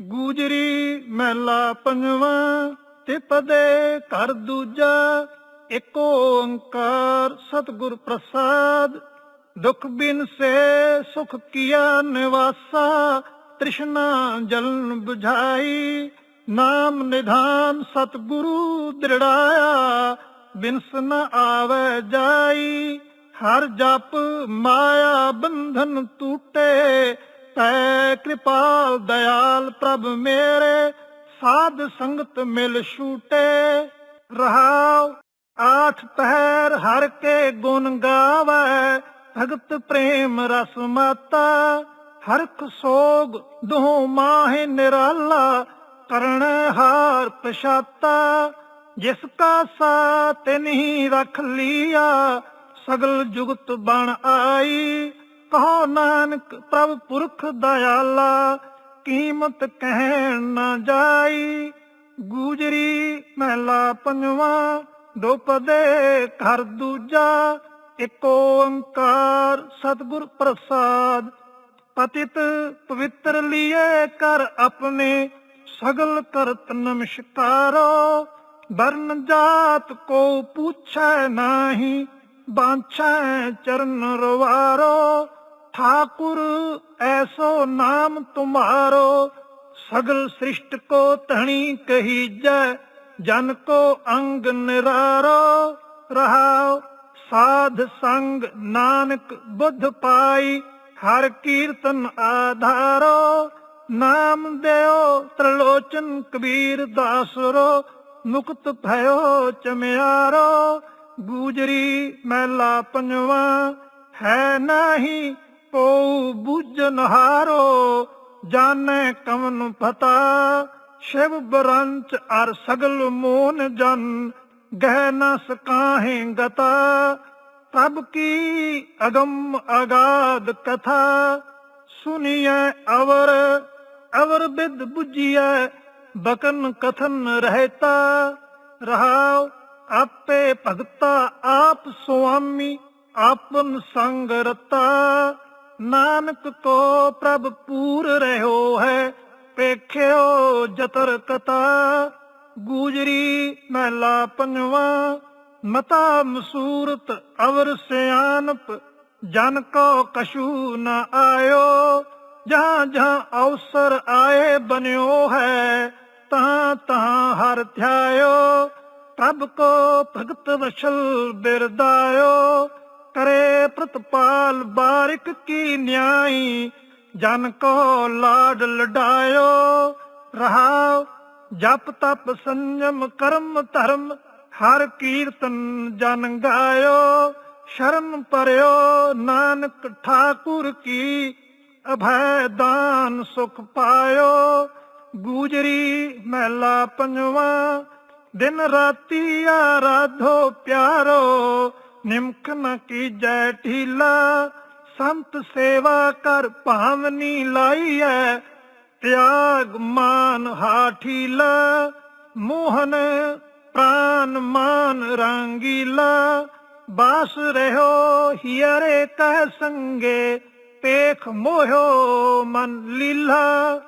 ਗੂਜਰੀ ਮਹਿਲਾ ਪੰਜਵਾਂ, ਤੇ ਪਦੇ ਘਰ ਦੂਜਾ ਏਕ ਓੰਕਾਰ ਸਤਿਗੁਰ ਪ੍ਰਸਾਦ। ਦੁਖ ਬਿਨ ਸੇ, ਸੁਖ ਕੀਆ ਨਿਵਾਸਾ, ਤ੍ਰਿਸ਼ਨਾ ਜਲਨ 부ਝਾਈ ਨਾਮ ਨਿਧਾਨ ਸਤਿਗੁਰੂ ਦ੍ਰਿੜਾਇਆ, ਬਿਨਸ ਨ ਆਵੇ ਜਾਈ। ਹਰ ਜਪ ਮਾਇਆ ਬੰਧਨ ਟੂਟੇ ਤੈ ਕਿਰਪਾਲ ਦਇਆਲ ਪ੍ਰਭ ਮੇਰੇ, ਸਾਧ ਸੰਗਤ ਮਿਲ ਛੂਟੇ। ਰਹਾਉ, ਆਠ ਪਹਿਰ ਹਰ ਕੇ ਗੁਣ ਗਾਵੇ, ਭਗਤ ਪ੍ਰੇਮ ਰਸ ਮਾਤਾ। ਹਰਖ ਸੋਗ ਦੋ ਮਾਹਿ ਨਿਰਾਲਾ ਕਰਣ ਹਾਰ ਪਛਾਤਾ। ਜਿਸ ਕਾ ਸਾ ਤਿਨਹੀ ਰਖ ਲੀਆ, ਸਗਲ ਜੁਗਤ ਬਣ ਆਈ। ਕਹੋ ਨਾਨਕ ਪ੍ਰਭ ਪੁਰਖ ਦਇਆਲਾ, ਕੀਮਤ ਕਹਿਣ ਨਾ ਜਾਈ। ਗੂਜਰੀ ਮਹਿਲਾ ਪੰਜਵਾਂ ਦੋ ਘਰ ਦੂਜਾ, ਇਕ ਓੰਕਾਰ ਸਤਿਗੁਰ ਪ੍ਰਸਾਦ। ਪਤਿਤ ਪਵਿੱਤਰ ਲੀਏ ਕਰ ਆਪਣੇ, ਸਗਲ ਕਰਤ ਨਮਸਕਾਰੋ। ਵਰਨ ਜਾਤ ਕੋ ਪੁੱਛੈ ਨਾਹੀ, ਬਾਂਛੈ ਚਰਨ ਰਵਾਰੋ। ਠਾਕੁਰ ਐਸੋ ਨਾਮ ਤੁਮਾਰੋ ਸਗਲ ਸ੍ਰਿਸ਼ਟ ਕੋ ਧਣੀ ਕਹੀਜੈ ਜਨ ਕੋ ਅੰਗ ਨਿਰਾਰੋ ਰਹਾਉ ਸਾਧ ਸੰਗ ਨਾਨਕ ਬੁੱਧ ਪਾਈ ਹਰ ਕੀਰਤਨ ਆਧਾਰੋ ਨਾਮ ਦਿਓ ਤ੍ਰਿਲੋਚਨ ਕਬੀਰ ਦਾਸਰੋ ਮੁਕਤ ਭਇਓ ਚਮਿਆਰੋ ਗੂਜਰੀ ਮਹਿਲਾ ਪੰਜਵਾ ਹੈ ਨਾਹੀ ਕੋ ਬੁਝਨ ਹਾਰੋ, ਜਾਣੈ ਕਵਨ ਪਤਾ। ਸ਼ਿਵ ਬਰੰਚ ਅਰ ਸਗਲ ਮੋਨ ਜਨ, ਗਹਿ ਨ ਸਕਾਹੇ ਗਤਾ। ਪ੍ਰਭ ਕੀ ਅਗਮ ਅਗਾਧ ਕਥਾ, ਸੁਨੀਐ ਅਵਰ ਅਵਰ ਬਿਦ 부ਜੀਐ ਬਕਨ ਕਥਨ ਰਹਿਤਾ। ਰਹਾਉ ਆਪੇ ਭਗਤਾ ਆਪ ਸੁਆਮੀ, ਆਪਨ ਸੰਗ ਰਤਾ। ਨਾਨਕ ਕੋ ਪ੍ਰਭ ਪੂਰ ਰਹਿਓ ਹੈ ਪੇਖਿਓ ਜਤਰ ਕਤਾ ਗੂਜਰੀ ਮਹਿਲਾ ਪੰਜਵਾ, ਮਤਾ ਮਸੂਰਤ ਅਵਰ ਸਿਆਨਪ ਜਨ ਕੋ ਕਸ਼ੂ ਨ ਆਇਓ। ਜਹਾਂ ਜਹਾਂ ਅਵਸਰ ਆਏ ਬਨਿਓ ਹੈ ਤਾਂ ਤਾਂ ਹਰ ਧਿਆਇਓ। ਪ੍ਰਭ ਕੋ ਭਗਤ ਵਸ਼ਲ ਬਿਰਦਾਇਓ। ਕਰੇ ਪ੍ਰਤਪਾਲ ਬਾਰਿਕ ਕੀ ਨਿਆਈ? ਜਨ ਕੋ ਲਾਡ ਲਡਾਇਓ ਰਹਾਉ ਜਪ ਤਪ ਸੰਜਮ, ਕਰਮ ਧਰਮ, ਹਰ ਕੀਰਤਨ ਜਨ ਗਾਇਓ ਸ਼ਰਨ ਪਰਿਓ ਨਾਨਕ ਠਾਕੁਰ ਕੀ ਅਭੈ ਦਾਨ ਸੁਖ ਪਾਇਓ। ਗੂਜਰੀ ਮਹਿਲਾ ਪੰਜਵਾ, ਦਿਨ ਰਾਤੀ ਆਰਾਧੋ ਪਿਆਰੋ ਨਿਮਕ ਨ ਕੀਜੈ ਢੀਲਾ, ਸੰਤ ਸੇਵਾ ਕਰ ਭਾਵਨੀ ਲਾਈਐ। ਤਿਆਗ ਮਾਨ ਹਾਠੀਲਾ, ਮੋਹਨ ਪ੍ਰਾਨ ਮਾਨ ਰੰਗੀਲਾ। ਬਾਸ ਰਹਿਓ ਹੀਰੇ ਕਹਿ ਸੰਗੇ ਪੇਖ ਮੋਹਿਓ ਮਨ ਲੀਲਾ।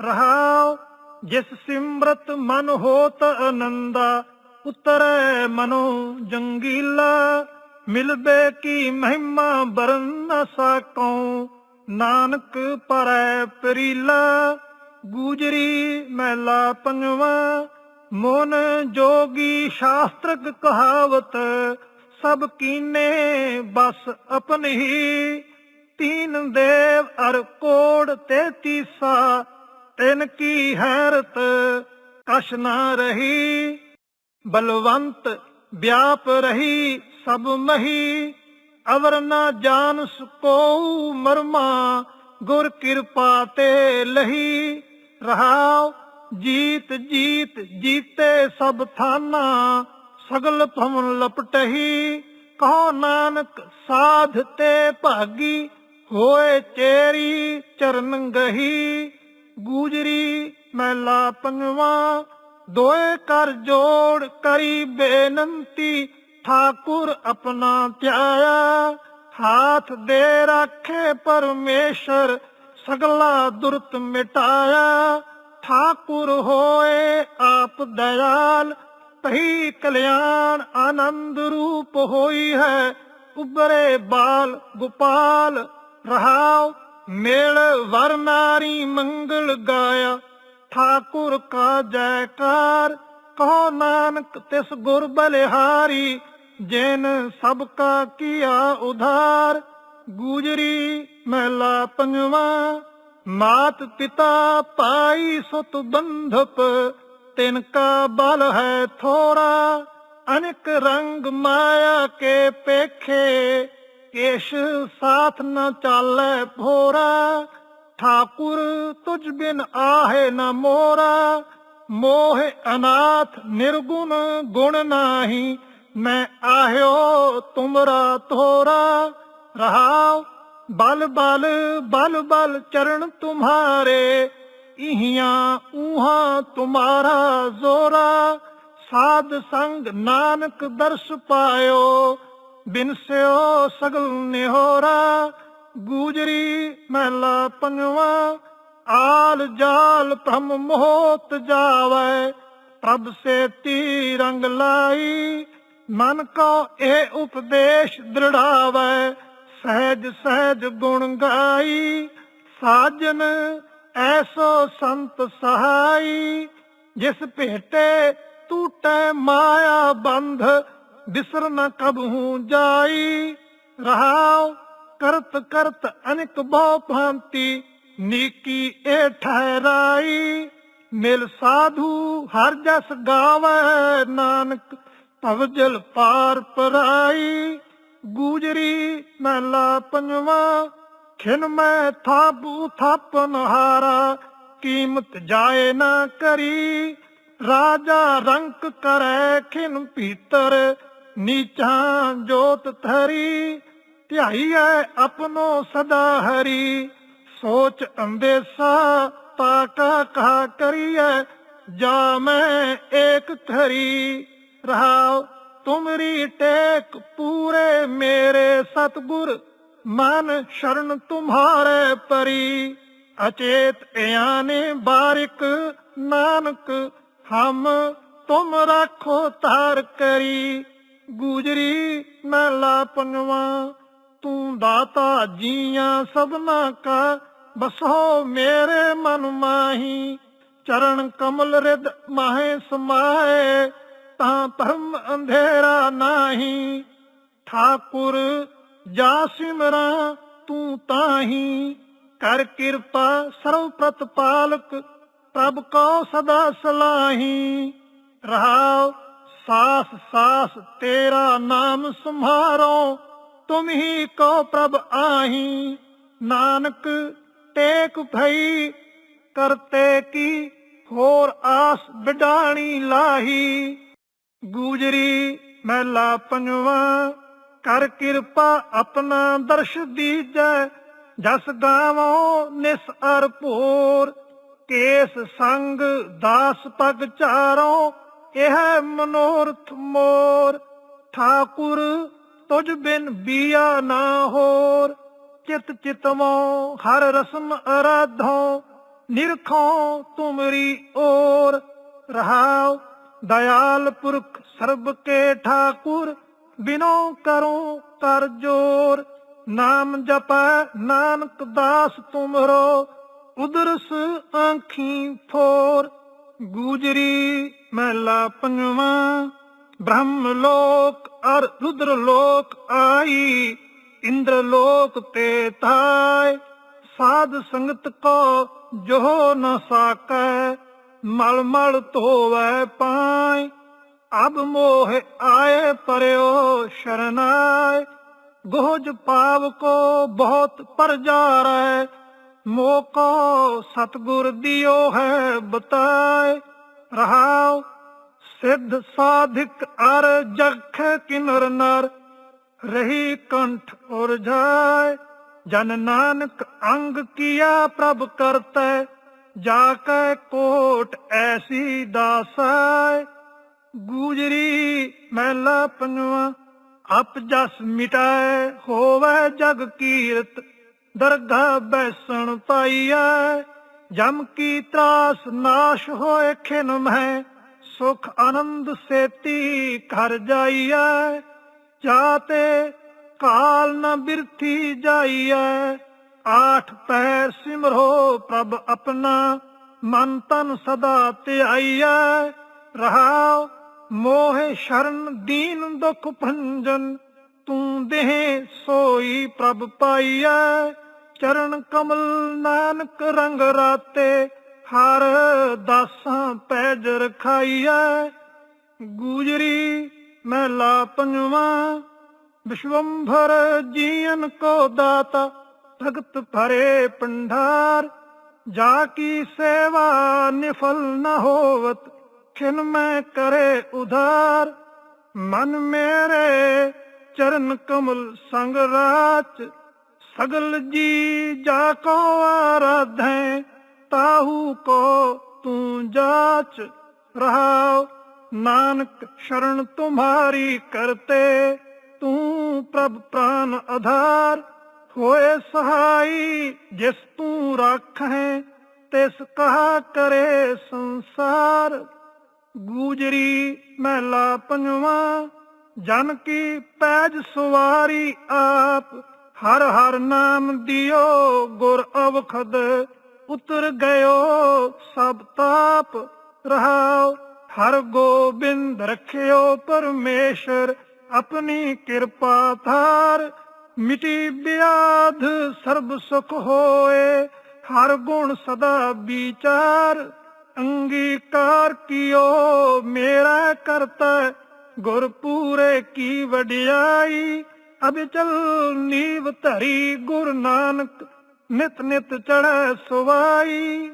ਰਹਾਉ ਜਿਸ ਸਿਮਰਤ ਮਨ ਹੋਤ ਆਨੰਦਾ ਉਤਰੈ ਮਨੋ ਜੰਗੀਲਾ ਮਿਲਬੇ ਕੀ ਮਹਿਮਾ ਬਰਨ ਨ ਸਕਉ ਨਾਨਕ ਪਰੈ ਪਰੀਲਾ, ਗੂਜਰੀ ਮਹਿਲਾ ਪੰਜਵਾ। ਮੋਨ ਜੋਗੀ ਸ਼ਾਸਤਰਕ ਕਹਾਵਤ, ਸਭ ਕੀਨੇ ਬਸ ਆਪਣੀ। ਤੀਨ ਦੇਵ ਅਰ ਕੋੜ ਤੇਤੀਸਾ ਤਿਨ ਕੀ ਹੈਰਤ ਕਛ ਨਾ ਰਹੀ। ਬਲਵੰਤ ਵਿਆਪ ਰਹੀ ਸਭ ਮਹੀ, ਅਵਰ ਨਾ ਜਾਣ ਸਕੋ ਮਰਮਾ, ਗੁਰ ਕਿਰਪਾ ਤੇ ਲਹੀ। ਰਹਾਉ ਜੀਤ ਜੀਤ ਜੀਤੇ ਸਭ ਥਾਨਾ, ਸਗਲ ਭਵਨ ਲਪਟਹੀ। ਕਹੋ ਨਾਨਕ ਸਾਧ ਤੇ ਭਾਗੀ, ਹੋਏ ਚੇਰੀ ਚਰਨ ਗਹੀ। ਗੂਜਰੀ ਮਹਿਲਾ ਪੰਜਵਾ ਦੋਏ ਕਰ ਜੋੜ ਕਰੀ ਬੇਨੰਤੀ, ਠਾਕੁਰ ਆਪਣਾ ਧਿਆਇਆ। ਹਾਥ ਦੇ ਰੱਖੇ ਪਰਮੇਸ਼ਰ, ਸਗਲਾ ਦੁਰਤ ਮਿਟਾਇਆ। ਠਾਕੁਰ ਹੋਏ ਆਪ ਦਇਆਲ, ਤਹੀ ਕਲਿਆਣ ਆਨੰਦ ਰੂਪ ਹੋਈ ਹੈ। ਉਬਰੇ ਬਾਲ ਗੋਪਾਲ, ਰਹਾਉ ਮੇਲ ਵਰਨਾਰੀ ਮੰਗਲ ਗਾਇਆ। ਠਾਕੁਰ ਕਾ ਜੈਕਾਰ, ਕਹੋ ਨਾਨਕ ਤਿਸ ਗੁਰ ਬਲਿਹਾਰੀ, ਜਿਨ ਸਭ ਕਾ ਕੀਆ ਉਧਾਰ। ਗੁਜ਼ਰੀ ਮਹਿਲਾ ਪੰਜਵਾ, ਮਾਤ ਪਿਤਾ ਪਾਈ ਸੁਤ ਬੰਧਪ, ਤਿਨ ਕਾ ਬਲ ਹੈ ਥੋੜਾ, ਅਨਕ ਰੰਗ ਮਾਇਆ ਕੇ ਪੇਖੇ, ਕੇਸ਼ ਸਾਥ ਨ ਚਾਲੈ ਭੋਰਾ। ਠਾਕੁਰ ਤੁਝ ਬਿਨ ਆਹੇ ਨ ਮੋਰਾ, ਮੋਹ ਅਨਾਥ ਨਿਰਗੁਣ ਗੁਣ ਨਾਹੀ, ਮੈਂ ਆਹਿਓ ਤੁਮਰਾ ਤੋਰਾ ਰਹਾਉ ਬਲ ਬਲ ਬਲ ਬਲ ਚਰਨ ਤੁਮਹਾਰੇ ਇਹੀਆਂ ਉਹਾਂ ਤੁਮਾਰਾ ਜ਼ੋਰਾ, ਸਾਧ ਸੰਗ ਨਾਨਕ ਦਰਸ ਪਾਇਓ, ਬਿਨ ਸਿਓ ਸਗਲ ਨਿਹੋਰਾ ਗੂਜਰੀ ਮਹਿਲਾ ਪੰਜਵਾ ਆਲ ਜਾਲ ਭ੍ਰਮ ਮੋਹਤ ਜਾਵੈ, ਪ੍ਰਭ ਸੇ ਤੀ ਰੰਗ ਲਾਈ, ਮਨ ਕੋ ਇਹ ਉਪਦੇਸ਼ ਦ੍ਰਿੜਾਵੈ, ਸਹਿਜ ਸਹਿਜ ਗੁਣ ਗਾਈ, ਸਾਜਨ ਐਸੋ ਸੰਤ ਸਹਾਈ, ਜਿਸ ਭੇਟੇ ਟੂਟੈ ਮਾਇਆ ਬੰਧ, ਬਿਸਰ ਨ ਕਬਹੂ ਜਾਈ, ਰਹਾਉ ਕਰਤ ਕਰਤ ਅਨਿਕ ਬਹੁ ਭਾਂਤੀ, ਨੀਕੀ ਏ ਠਹਿਰਾਈ। ਮਿਲ ਸਾਧੂ ਹਰ ਜਸ ਗਾਵੇ ਨਾਨਕ ਭਵਜਲ ਪਾਰ ਪਰਾਈ। ਗੂਜਰੀ ਮਹਿਲਾ ਪੰਜਵਾ, ਖਿਨ ਮੈਂ ਥਾਪੂ ਥਾਪਨ ਹਾਰਾ, ਕੀਮਤ ਜਾਏ ਨਾ ਕਰੀ। ਰਾਜਾ ਰੰਕ ਕਰੈ ਖਿਨ ਭੀਤਰ, ਨੀਚਾਂ ਜੋਤ ਥਰੀ ਧਿਆਈਐ ਆਪਣੋ ਸਦਾ ਹਰੀ, ਸੋਚ ਅੰਦੇਸਾ ਤਾਕਾ ਕਹਾ ਕਰੀਐ ਜਾ ਮੈਂ ਏਕ ਖਰੀ ਰਹਾਉ ਤੁਮਰੀ ਟੇਕ ਪੂਰੇ ਮੇਰੇ ਸਤਗੁਰ, ਮਨ ਸ਼ਰਨ ਤੁਮਹਾਰੇ ਪਰੀ। ਅਚੇਤ ਇਆਨੇ ਬਾਰਿਕ ਨਾਨਕ, ਹਮ ਤੁਮ ਰੱਖੋ ਤਾਰ ਕਰੀ। ਗੂਜਰੀ ਮਹਿਲਾ ਪੰਜਵਾ ਤੂੰ ਦਾਤਾ ਜੀਆਂ ਸਭਨਾ ਕਾ ਬਸੋ ਮੇਰੇ ਮਨ ਮਾਹੀ। ਚਰਨ ਕਮਲ ਰਿਦ ਮਾਹੇ ਸਮਾਏ ਤਾਂ ਧਰਮ ਅੰਧੇਰਾ ਨਾਹੀ। ਠਾਕੁਰ ਜਾ ਸਿਮਰਾਂ ਤੂੰ ਤਾਹੀ। ਕਰ ਕਿਰਪਾ ਸਰਵ ਪ੍ਰਤਪਾਲਕ, ਪ੍ਰਭ ਕੋ ਸਦਾ ਸਲਾਹੀ। ਰਹਾਉ ਸਾਸ ਸਾਸ ਤੇਰਾ ਨਾਮ ਸੁਮਾਰੋ ਤੁਮ ਹੀ ਕੋ ਪ੍ਰਭ ਆਹੀ। ਨਾਨਕ, ਟੇਕ ਭਈ, ਕਰਤੇ ਕੀ, ਹੋਰ ਆਸ ਬਿਡਾਣੀ ਲਾਹੀ। ਗੂਜਰੀ, ਮਹਿਲਾ ਪੰਜਵਾ, ਕਰ ਕਿਰਪਾ ਆਪਣਾ ਦਰਸ਼ ਦੀਜੈ, ਜਸ ਗਾਵੋ ਨਿਸ ਅਰ ਕੇਸ ਸੰਗ ਦਾਸ ਪਗ ਚਾਰੋ, ਇਹ ਮਨੋਰਥ ਮੋਰ। ਠਾਕੁਰ ਤੁਝ ਬਿਨ ਬੀਆ ਨਾ ਹੋਰ। ਚਿਤ ਚਿਤਵੋ ਹਰ ਰਸਮ ਅਰਾਧੋ, ਨਿਰਖੋ ਤੁਮਰੀ ਓਰ। ਰਹਾਉ ਦਇਆਲ ਪੁਰਖ ਸਰਬ ਕੇ ਠਾਕੁਰ, ਬਿਨੋ ਕਰੋ ਕਰ ਜੋਰ। ਨਾਮ ਜਪੈ ਨਾਨਕ ਦਾਸ ਤੁਮਰੋ, ਉਦਰਸ ਆਂਖੀ ਫੋਰ। ਗੂਜਰੀ ਮਹਿਲਾ ਪੰਜਵਾ। ਬ੍ਰਹਮ ਲੋਕ ਅਰ ਰੁਦਰ ਲੋਕ ਆਈ ਇੰਦਰ ਲੋਕ ਤੇ ਥਾਇ ਸਾਧ ਸੰਗਤ ਕੋ ਜੋ ਨ ਸਾਕੈ ਮਲ ਮਲ ਧੋਵੈ ਪਾਇ ਅਬ ਮੋਹ ਆਏ ਪਰਿਓ ਸ਼ਰਨਾਇ ਗੋਜ ਪਾਵ ਕੋ ਬਹੁਤ ਪਰਜਾਰੈ ਮੋਕੋ ਸਤਗੁਰ ਦਿਓ ਹੈ ਬਤਾਏ। ਰਹਾਉ ਸਿੱਧ ਸਾਧਿਕ ਅਰ ਜਖ ਕਿਨਰ ਨਰ, ਰਹੀ ਕੰਠ ਉਰਝਾਏ ਜਨ ਨਾਨਕ ਅੰਗ ਕੀਆ ਪ੍ਰਭ ਕਰਤੈ ਜਾ ਕੈ ਕੋਟ ਐਸੀ ਦਾਸੈ। ਗੂਜਰੀ ਮਹਿਲਾ ਪੰਜਵਾ, ਅਪ ਜਸ ਮਿਟਾਏ ਹੋਵੇ ਜਗ ਕੀਰਤ, ਦਰਗਾ ਬੈਸਣ ਪਾਈਐ। ਜਮ ਕੀ ਤਰਾਸ ਨਾਸ਼ ਹੋਏ ਖਿਨ ਮਹਿ ਸੁਖ ਆਨੰਦ ਸੇਤੀ ਘਰ ਜਾਈਐ ਜਾਤੇ ਕਾਲ ਨ ਬਿਰਥੀ ਜਾਈਐ। ਆਠ ਪਹਿਰ ਸਿਮਰੋ ਪ੍ਰਭ ਆਪਣਾ, ਮਨ ਤਨ ਸਦਾ ਧਿਆਈਐ। ਰਹਾਉ ਮੋਹ ਸ਼ਰਨ, ਦੀਨ ਦੁਖ ਭੰਜਨ, ਤੂੰ ਦੇਹ ਸੋਈ ਪ੍ਰਭ ਪਾਈਐ। ਚਰਨ ਕਮਲ ਨਾਨਕ ਰੰਗ ਰਾਤੇ, ਹਰ ਦਾਸਾਂ ਪੈਜ ਰਖਾਈਐ। ਗੂਜਰੀ ਮਹਿਲਾ ਪੰਜਵਾਂ। ਵਿਸ਼ਵੰਭਰ ਜੀਵਨ ਕੋ ਦਾਤਾ, ਭਗਤ ਭਰੇ ਪੰਡਾਰ ਜਾ ਕੀ ਸੇਵਾ ਨਿਫਲ ਨ ਹੋਵਤ, ਖਿਨ ਮੈਂ ਕਰੇ ਉਧਾਰ। ਮਨ ਮੇਰੇ ਚਰਨ ਕਮਲ ਸੰਗ ਰਾਚ, ਸਗਲ ਜੀ ਜਾ ਕੋ ਆਰਾਧੈ, ਤਾਹੂ ਕੋ ਤੂੰ ਜਾਚ ਰਹਾਉ ਨਾਨਕ ਸ਼ਰਨ ਤੁਮਾਰੀ ਕਰਤੇ। ਤੂੰ ਪ੍ਰਭ ਪ੍ਰਾਨ ਆਧਾਰ, ਹੋਏ ਸਹਾਈ ਜਿਸ ਤੂੰ ਰੱਖੈ ਤਿਸ ਕਹਾ ਕਰੇ ਸੰਸਾਰ। ਗੂਜਰੀ ਮਹਿਲਾ ਪੰਜਵਾਂ, ਜਨ ਕੀ ਪੈਜ ਸਵਾਰੀ ਆਪ, ਹਰ ਹਰ ਨਾਮ ਦਿਓ ਗੁਰ ਅਵਖਦ। ਉਤਰ ਗਇਓ, ਸਭ ਤਾਪ ਰਹਾਉ ਹਰ ਗੋਬਿੰਦ ਰਖਿਓ ਪਰਮੇਸ਼ਰ, ਆਪਣੀ ਕਿਰਪਾ ਧਾਰ। ਮਿਟੀ ਬਿਆਧ ਸਰਬ ਸੁਖ ਹੋਏ, ਹਰ ਗੁਣ ਸਦਾ ਵਿਚਾਰ। ਅੰਗੀਕਾਰ ਕੀਓ, ਮੇਰਾ ਕਰਤਾ, ਗੁਰ ਪੂਰੇ ਕੀ ਵਡਿਆਈ। ਅਬਚਲ ਨੀਵ ਧਰੀ ਗੁਰ ਨਾਨਕ ਨਿਤ ਨਿਤ ਚੜੈ ਸੁਵਾਈ